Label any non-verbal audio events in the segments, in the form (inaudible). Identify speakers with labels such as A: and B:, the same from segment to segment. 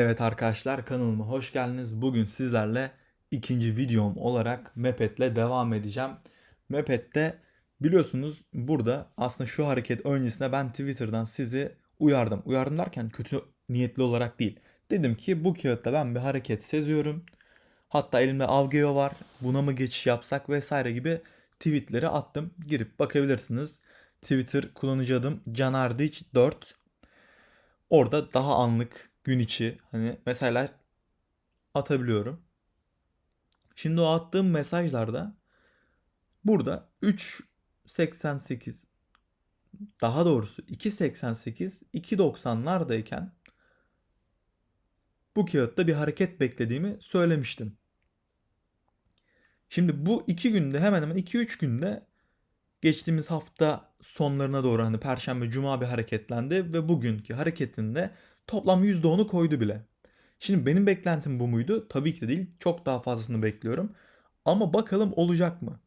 A: Evet arkadaşlar kanalıma hoş geldiniz. Bugün sizlerle ikinci videom olarak Mepet'le devam edeceğim. Mepet'te biliyorsunuz burada aslında şu hareket öncesinde ben Twitter'dan sizi uyardım. Uyardım derken kötü niyetli olarak değil. Dedim ki bu kağıtta ben bir hareket seziyorum. Hatta elimde Avgeo var. Buna mı geçiş yapsak vesaire gibi tweetleri attım. Girip bakabilirsiniz. Twitter kullanıcı adım Canardiç 4. Orada daha anlık gün içi hani mesajlar atabiliyorum. Şimdi o attığım mesajlarda burada 3.88 daha doğrusu 2.88 2.90'lardayken bu kağıtta bir hareket beklediğimi söylemiştim. Şimdi bu iki günde hemen hemen 2-3 günde geçtiğimiz hafta sonlarına doğru hani Perşembe Cuma bir hareketlendi ve bugünkü hareketinde toplam %10'u koydu bile. Şimdi benim beklentim bu muydu? Tabii ki de değil. Çok daha fazlasını bekliyorum. Ama bakalım olacak mı?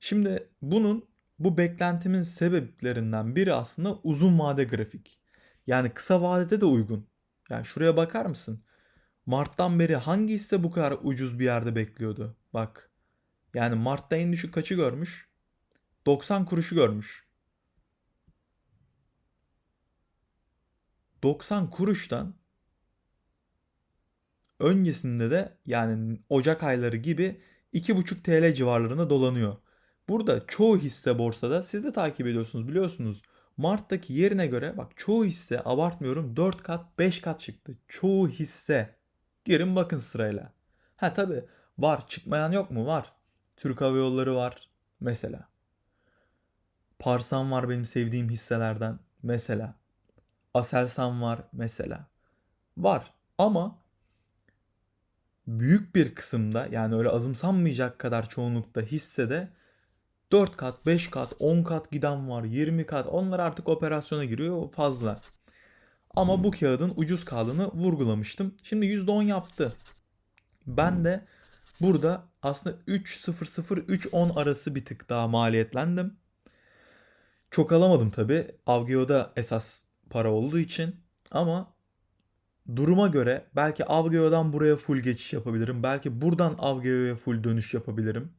A: Şimdi bunun bu beklentimin sebeplerinden biri aslında uzun vade grafik. Yani kısa vadede de uygun. Yani şuraya bakar mısın? Mart'tan beri hangi hisse bu kadar ucuz bir yerde bekliyordu? Bak. Yani Mart'ta en düşük kaçı görmüş? 90 kuruşu görmüş. 90 kuruştan öncesinde de yani Ocak ayları gibi 2,5 TL civarlarında dolanıyor. Burada çoğu hisse borsada siz de takip ediyorsunuz biliyorsunuz. Mart'taki yerine göre bak çoğu hisse abartmıyorum 4 kat 5 kat çıktı. Çoğu hisse. Girin bakın sırayla. Ha tabi var çıkmayan yok mu? Var. Türk Hava Yolları var mesela. Parsan var benim sevdiğim hisselerden mesela. Aselsan var mesela. Var ama büyük bir kısımda yani öyle azımsanmayacak kadar çoğunlukta hissede 4 kat, 5 kat, 10 kat giden var, 20 kat. Onlar artık operasyona giriyor fazla. Ama bu kağıdın ucuz kaldığını vurgulamıştım. Şimdi %10 yaptı. Ben de burada aslında 3.00-3.10 arası bir tık daha maliyetlendim. Çok alamadım tabi. Avgeo'da esas para olduğu için. Ama duruma göre belki Avgeo'dan buraya full geçiş yapabilirim. Belki buradan Avgeo'ya full dönüş yapabilirim.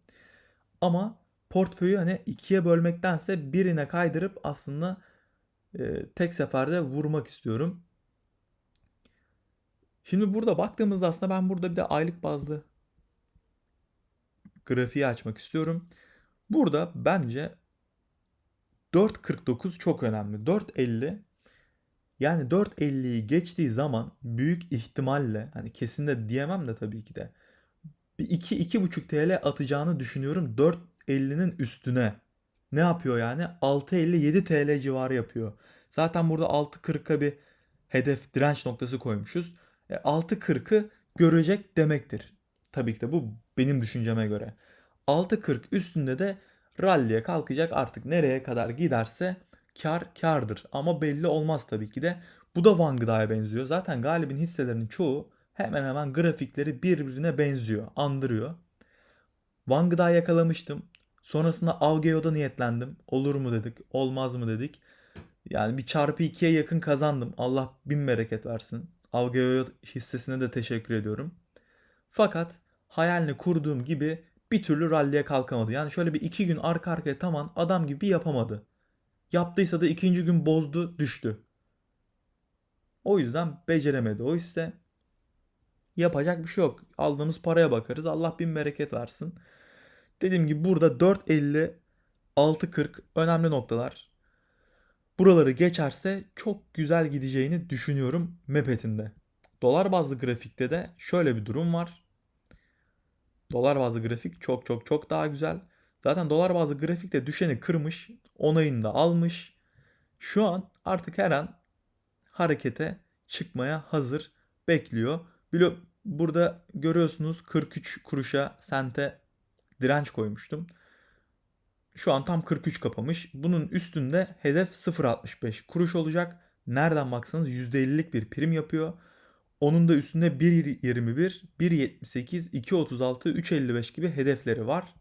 A: Ama portföyü hani ikiye bölmektense birine kaydırıp aslında e, tek seferde vurmak istiyorum. Şimdi burada baktığımızda aslında ben burada bir de aylık bazlı grafiği açmak istiyorum. Burada bence 4.49 çok önemli. 4.50 yani 4.50'yi geçtiği zaman büyük ihtimalle hani kesin de diyemem de tabii ki de bir 2-2.5 TL atacağını düşünüyorum 4.50'nin üstüne. Ne yapıyor yani? 6.50-7 TL civarı yapıyor. Zaten burada 6.40'a bir hedef direnç noktası koymuşuz. E, 6.40'ı görecek demektir. Tabii ki de bu benim düşünceme göre. 6.40 üstünde de rally'e kalkacak artık nereye kadar giderse kar kardır. Ama belli olmaz tabii ki de. Bu da Vanguard'a benziyor. Zaten Galib'in hisselerinin çoğu hemen hemen grafikleri birbirine benziyor, andırıyor. Vanguard'a yakalamıştım. Sonrasında Avgeo'da niyetlendim. Olur mu dedik, olmaz mı dedik. Yani bir çarpı ikiye yakın kazandım. Allah bin bereket versin. Avgeo hissesine de teşekkür ediyorum. Fakat hayalini kurduğum gibi bir türlü ralliye kalkamadı. Yani şöyle bir iki gün arka arkaya tamam adam gibi yapamadı. Yaptıysa da ikinci gün bozdu düştü. O yüzden beceremedi o hisse. Yapacak bir şey yok. Aldığımız paraya bakarız. Allah bin bereket versin. Dediğim gibi burada 4.50 6.40 önemli noktalar. Buraları geçerse çok güzel gideceğini düşünüyorum Mepet'inde. Dolar bazlı grafikte de şöyle bir durum var. Dolar bazlı grafik çok çok çok daha güzel. Zaten dolar bazlı grafikte düşeni kırmış, onayını da almış. Şu an artık her an harekete çıkmaya hazır bekliyor. Bilo burada görüyorsunuz 43 kuruşa sente direnç koymuştum. Şu an tam 43 kapamış. Bunun üstünde hedef 0.65 kuruş olacak. Nereden baksanız %50'lik bir prim yapıyor. Onun da üstünde 1.21, 1.78, 2.36, 3.55 gibi hedefleri var.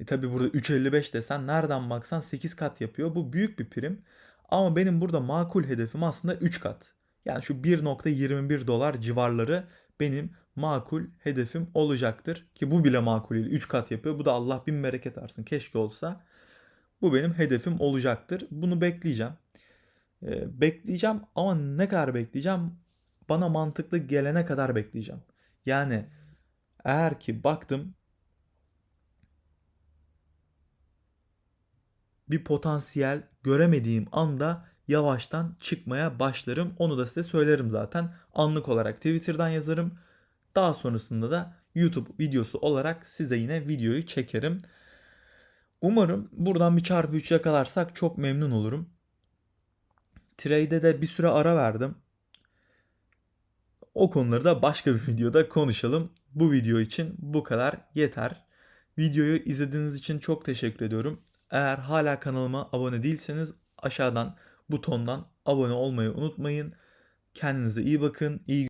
A: E tabi burada 3.55 desen nereden baksan 8 kat yapıyor. Bu büyük bir prim. Ama benim burada makul hedefim aslında 3 kat. Yani şu 1.21 dolar civarları benim makul hedefim olacaktır. Ki bu bile makul değil. 3 kat yapıyor. Bu da Allah bin bereket versin. Keşke olsa. Bu benim hedefim olacaktır. Bunu bekleyeceğim. Ee, bekleyeceğim ama ne kadar bekleyeceğim? Bana mantıklı gelene kadar bekleyeceğim. Yani eğer ki baktım bir potansiyel göremediğim anda yavaştan çıkmaya başlarım. Onu da size söylerim zaten. Anlık olarak Twitter'dan yazarım. Daha sonrasında da YouTube videosu olarak size yine videoyu çekerim. Umarım buradan bir çarpı 3 yakalarsak çok memnun olurum. Trade'e de bir süre ara verdim. O konuları da başka bir (laughs) videoda konuşalım. Bu video için bu kadar yeter. Videoyu izlediğiniz için çok teşekkür ediyorum. Eğer hala kanalıma abone değilseniz aşağıdan butondan abone olmayı unutmayın. Kendinize iyi bakın. İyi